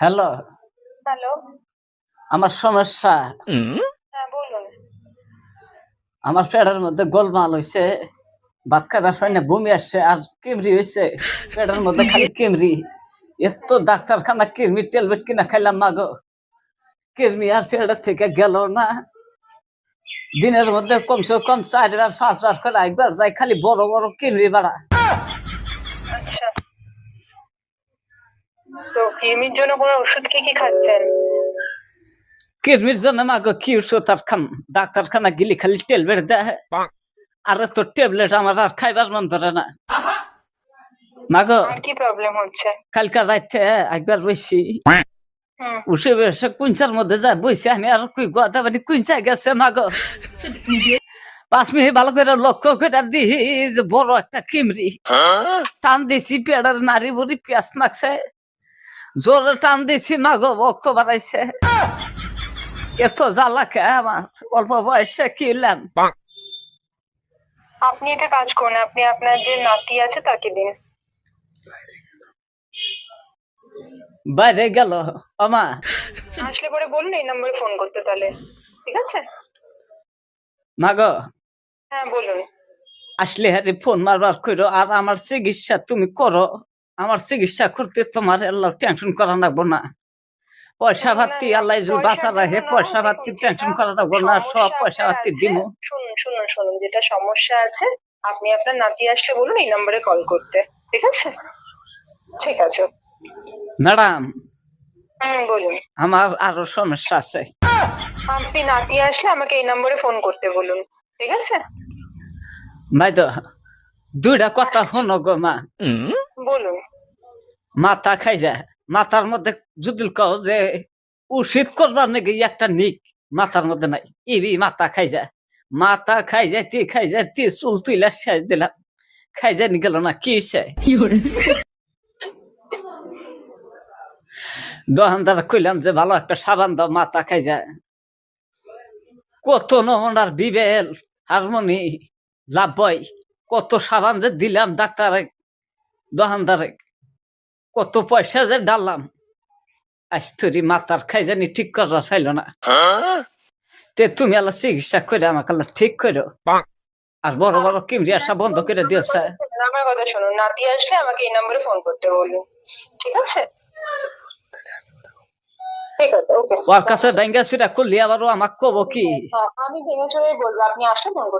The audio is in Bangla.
হ্যালো। হ্যালো। আমার সমস্যা। হ্যাঁ আমার পেটের মধ্যে গোলমাল হয়েছে ভাত খাবার হয় না বমি আসছে আর কিমরি হয়েছে পেটের মধ্যে খালি কিমরি। এত ডাক্তারখানা কিরমি টেলবেট কিনা খাইলাম মাগো। কিরমি আর পেটের থেকে গেল না। দিনের মধ্যে কমসে কম চার হাজার পাঁচ হাজার করে একবার যাই খালি বড় বড় কিমরি বাড়া আচ্ছা তো কৃমির জন্য কোনো ওষুধ কি কি খাচ্ছেন কিরমির জন্য মাগো কি ওষুধ আর খাম ডাক্তারখানা গেলি খালি টেলবেট দেয় আর তো ট্যাবলেট আমার আর খাইবার মন ধরে না মাগো কি প্রবলেম হচ্ছে কালকা রাইতে একবার বসছি উঠে বসে কুঞ্চার মধ্যে যায় বসে আমি আর কুই গোয়াতে মানে কুঞ্চা গেছে মাগো পাঁচ মিনিট ভালো করে লক্ষ্য করে দিই যে বড় একটা কিমরি টান দিছি পেড়ার নারী বুড়ি পেঁয়াজ নাকছে জোরে টান দিছি মাগো ভক্ত বাড়াইছে। এত জ্বালাকে আমার? অল্প বয়সে কিনলাম আপনি এটা কাজ করুন আপনি আপনার যে নাতি আছে তাকে দিন। বাইরে গেল আমা। আসলে পরে বলুন এই নম্বরে ফোন করতে তাহলে। ঠিক আছে? মাগো। হ্যাঁ বলুন। আসলে হারে ফোন মারবার করো আর আমার চিকিৎসা তুমি করো। আমার চিকিৎসা করতে তোমার আল্লাহ টেনশন করা লাগবো না। পয়সা পাতি আল্লাহ বাঁচা রাখে পয়সা ভাতি টেনশন করা লাগবো না সব পয়সা পাতি দিব শুনুন শুনুন শুনুন যেটা সমস্যা আছে আপনি আপনার নাতি আসলে বলুন এই নম্বরে কল করতে ঠিক আছে? ঠিক আছে। ম্যাডাম বলুন। আমার আরও সমস্যা আছে। আপনি নাতি আসলে আমাকে এই নম্বরে ফোন করতে বলুন ঠিক আছে? মাইদ দুইটা কথা শোনো গো মা। বলুন। মাথা খাই যায় মাথার মধ্যে যদি কও যে উচিত করবার নাকি একটা নিক মাথার মধ্যে নাই। ইবি মাথা খাই যায় মাথা খাই যায় তি খাই যায় তি চুল তুইলা শেষ দিলাম। খাই যায় গেল না কি সে দোকানদার কইলাম যে ভালো একটা সাবান দাও মাথা খাই যায় কত নমুনার বিবেল হারমোনি লাভ বই কত সাবান যে দিলাম ডাক্তারে দোকানদারে কত পয়সা যে ডাললাম। আজ তোরি মাতার খাই জানি ঠিক করার ফাইল না। তে তুমি আল্লাহ চিকিৎসা করে আমাকে ঠিক করো। আর বড় বড় কিমরি আসা বন্ধ করে দিয়েছে আমার কথা শুনুন নাতি আসলে আমাকে এই নম্বরে ফোন করতে বলুন ঠিক আছে? ঠিক আছে ওকে। ওর কাছে ব্যাঙ্গা সুরা করলি আবার ও আমাকে কব কি? হ্যাঁ আমি ভেঙে চড়ে বলব আপনি আসলে ফোন করতে